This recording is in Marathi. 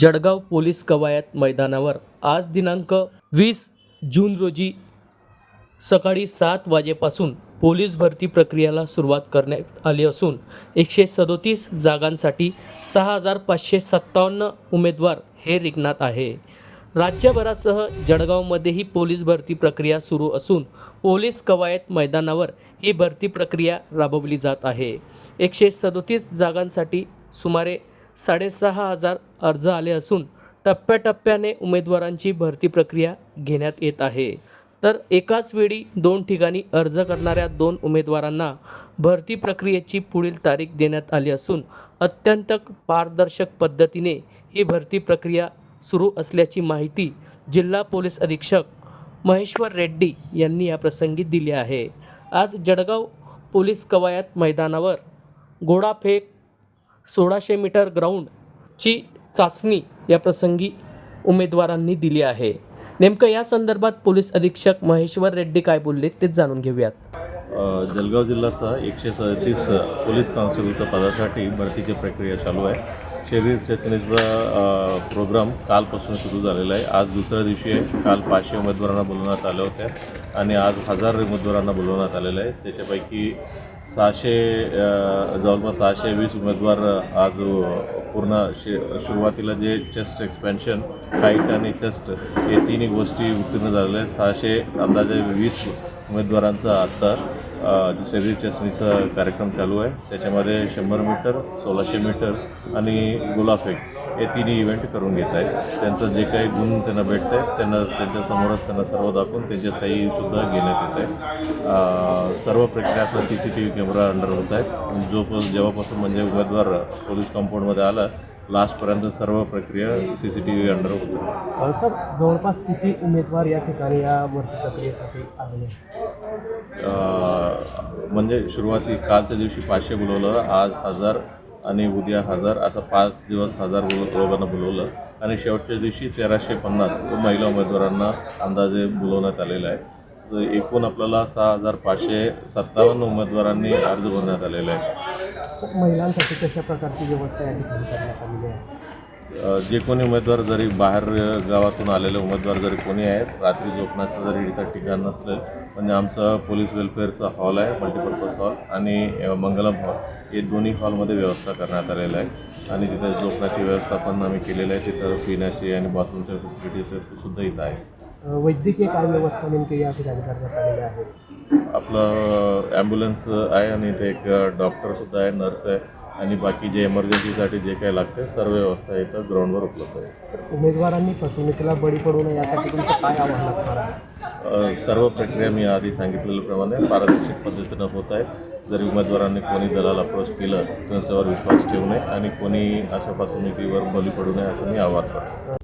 जळगाव पोलीस कवायत मैदानावर आज दिनांक वीस जून रोजी सकाळी सात वाजेपासून पोलीस भरती प्रक्रियेला सुरुवात करण्यात आली असून एकशे सदोतीस जागांसाठी सहा हजार पाचशे सत्तावन्न उमेदवार हे रिंगणात आहे. राज्यभरासह जळगावमध्येही पोलीस भरती प्रक्रिया सुरू असून पोलीस कवायत मैदानावर ही भरती प्रक्रिया राबवली जात आहे. एकशे सदोतीस जागांसाठी सुमारे साडेसहा हजार अर्ज आले असून टप्प्याटप्प्याने उमेदवारांची भरती प्रक्रिया घेण्यात येत आहे. तर एकाच वेळी दोन ठिकाणी अर्ज करणाऱ्या दोन उमेदवारांना भरती प्रक्रियेची पुढील तारीख देण्यात आली असून अत्यंत पारदर्शक पद्धतीने ही भरती प्रक्रिया सुरू असल्याची माहिती जिल्हा पोलीस अधीक्षक महेश्वर रेड्डी यांनी या प्रसंगी दिली आहे. आज जळगाव पोलीस कवायत मैदानावर घोडाफेक सोळाशे मीटर ग्राउंडची चाचणी या प्रसंगी उमेदवारांनी दिली आहे. नेमकं या संदर्भात पोलीस अधीक्षक महेश्वर रेड्डी काय बोलले तेच जाणून घेऊयात. जलगाव जिल्ह्याचा एकशे सदतीस पोलीस कॉन्स्टेबलच्या पदासाठी भरतीची प्रक्रिया चालू आहे. शरीर चाचणीचा प्रोग्राम कालपासून सुरू झालेला आहे. आज दुसऱ्या दिवशी आहे. काल पाचशे उमेदवारांना बोलवण्यात आल्या होत्या आणि आज हजार उमेदवारांना बोलवण्यात आलेलं आहे. त्याच्यापैकी सहाशे जवळपास सहाशे वीस उमेदवार आज पूर्ण शे सुरुवातीला जे चेस्ट एक्सपेन्शन हाईट आणि चेस्ट हे तिन्ही गोष्टी उत्तीर्ण झालेल्या आहेत. सहाशे अंदाजे वीस उमेदवारांचा आत्ता शरीर चाचणीचा कार्यक्रम चालू आहे. त्याच्यामध्ये शंभर मीटर सोळाशे मीटर आणि गुलाफेक हे तिन्ही इव्हेंट करून घेत आहेत. त्यांचं जे काही गुण त्यांना भेटत आहेत त्यांना त्यांच्यासमोरच त्यांना सर्व दाखवून त्यांची सहीसुद्धा घेण्यात येत आहे. सर्व प्रक्रियातला C C T V camera under होत आहेत. जो जेव्हापासून म्हणजे उमेदवार पोलीस कंपाऊंडमध्ये आला लास्टपर्यंत सर्व प्रक्रिया C C T V under होत सर जवळपास किती उमेदवार या ठिकाणी या भरती प्रक्रियेसाठी आलेले म्हणजे सुरुवाती कालच्या दिवशी पाचशे बोलवलं आज हजार आणि उद्या हजार असं पाच दिवस हजार बोल लोकांना बोलवलं. आणि शेवटच्या दिवशी तेराशे पन्नास महिला उमेदवारांना अंदाजे बोलवण्यात आलेलं आहे. तर एकूण आपल्याला सहा हजार पाचशे सत्तावन्न उमेदवारांनी अर्ज भरण्यात आलेला आहे महिलांसाठी कशा प्रकारची व्यवस्था या ठिकाणी करण्यात आलेली आहे? जे कोणी उमेदवार जरी बाहेर गावातून आलेले उमेदवार जरी कोणी आहेत रात्री झोपण्याचं जरी इथं ठिकाण नसलं म्हणजे आमचं पोलीस वेलफेअरचा हॉल आहे मल्टीपर्पज हॉल आणि मंगलम हॉल. हे दोन्ही हॉलमध्ये व्यवस्था करण्यात आलेलं आहे. आणि तिथं झोपण्याची व्यवस्था पण आम्ही केलेली आहे. तिथं पिण्याची आणि बाथरूमच्या फॅसिलिटी सुद्धा इथं आहे. वैद्यकीय काय व्यवस्था नेमकी या ठिकाणी करण्यात आलेली आहे? आपलं ॲम्ब्युलन्स आहे आणि इथे एक डॉक्टरसुद्धा आहे नर्स आहे. आणि बाकी जे इमर्जन्सीसाठी जे काही लागते सर्व व्यवस्था इथं ग्राउंडवर उपलब्ध आहे. उमेदवारांनी फसवणुकीला बळी पडू नये यासाठी तुमचं काय आव्हान असणार आहे? सर्व प्रक्रिया मी आधी सांगितलेल्याप्रमाणे पारदर्शक पद्धतीनं होत आहे जरी उमेदवारांनी कोणी दलाल अप्रोच केलं त्यांच्यावर विश्वास ठेवू नये आणि कोणी अशा फसवणुकीवर बली पडू नये असं मी आवाहन करतो.